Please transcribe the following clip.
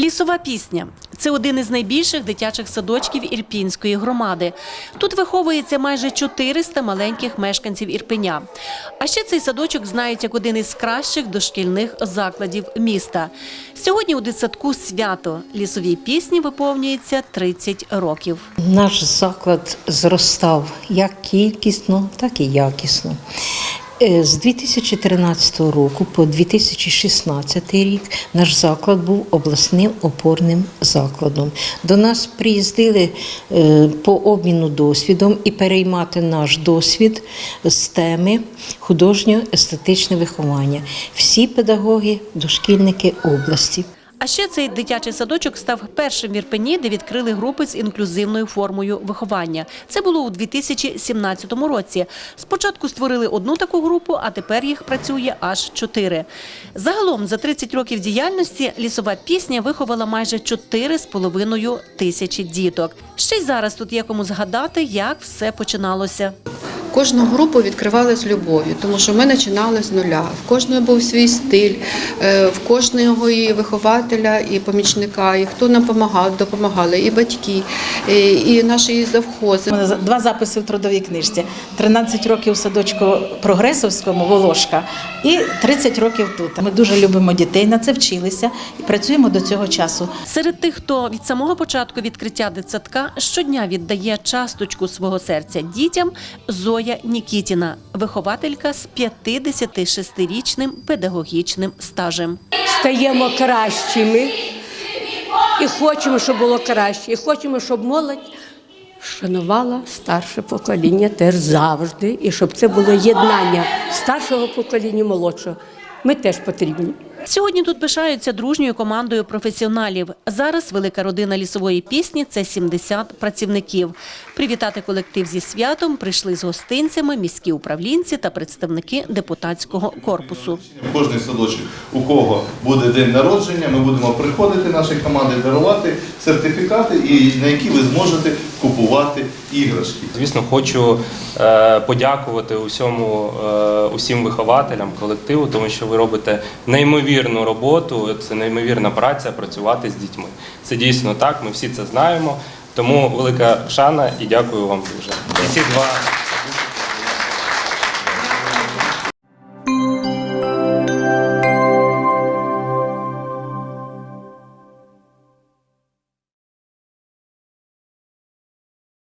Лісова пісня це один із найбільших дитячих садочків Ірпінської громади. Тут виховується майже 400 маленьких мешканців Ірпеня. А ще цей садочок знають як один із кращих дошкільних закладів міста. Сьогодні у дитсадку свято лісовій пісні виповнюється 30 років. Наш заклад зростав як кількісно, так і якісно. Е, З 2013 року по 2016 рік наш заклад був обласним опорним закладом. До нас приїздили е, по обміну досвідом і переймати наш досвід з теми художньо-естетичне виховання. Всі педагоги, дошкільники області. А ще цей дитячий садочок став першим в Ірпені, де відкрили групи з інклюзивною формою виховання. Це було у 2017 році. Спочатку створили одну таку групу, а тепер їх працює аж чотири. Загалом за 30 років діяльності лісова пісня виховала майже 4,5 тисячі діток. Ще й зараз тут є кому згадати, як все починалося. Кожну групу відкривали з любов'ю, тому що ми починали з нуля. В кожного був свій стиль, е, в кожного і вихователя, і помічника, і хто нам допомагав, допомагали, і батьки, і, і наші завхози. У два записи в трудовій книжці: 13 років в садочку прогресовському Волошка і 30 років тут. Ми дуже любимо дітей, на це вчилися і працюємо до цього часу. Серед тих, хто від самого початку відкриття дитсадка щодня віддає часточку свого серця дітям, Зоя Нікітіна, вихователька з 56-річним педагогічним стажем. стаємо кращими і хочемо, щоб було краще. І хочемо, щоб молодь шанувала старше покоління теж завжди, і щоб це було єднання старшого покоління молодшого. Ми теж потрібні. Сьогодні тут пишаються дружньою командою професіоналів. Зараз велика родина лісової пісні це 70 працівників. Привітати колектив зі святом прийшли з гостинцями міські управлінці та представники депутатського корпусу. Кожний садочок, у кого буде день народження, ми будемо приходити наші команди, дарувати сертифікати, і на які ви зможете купувати іграшки. Звісно, хочу е, подякувати усьому, е, усім вихователям, колективу, тому що ви робите неймовірну роботу, це неймовірна праця працювати з дітьми. Це дійсно так, ми всі це знаємо. Тому велика шана і дякую вам дуже. І ці два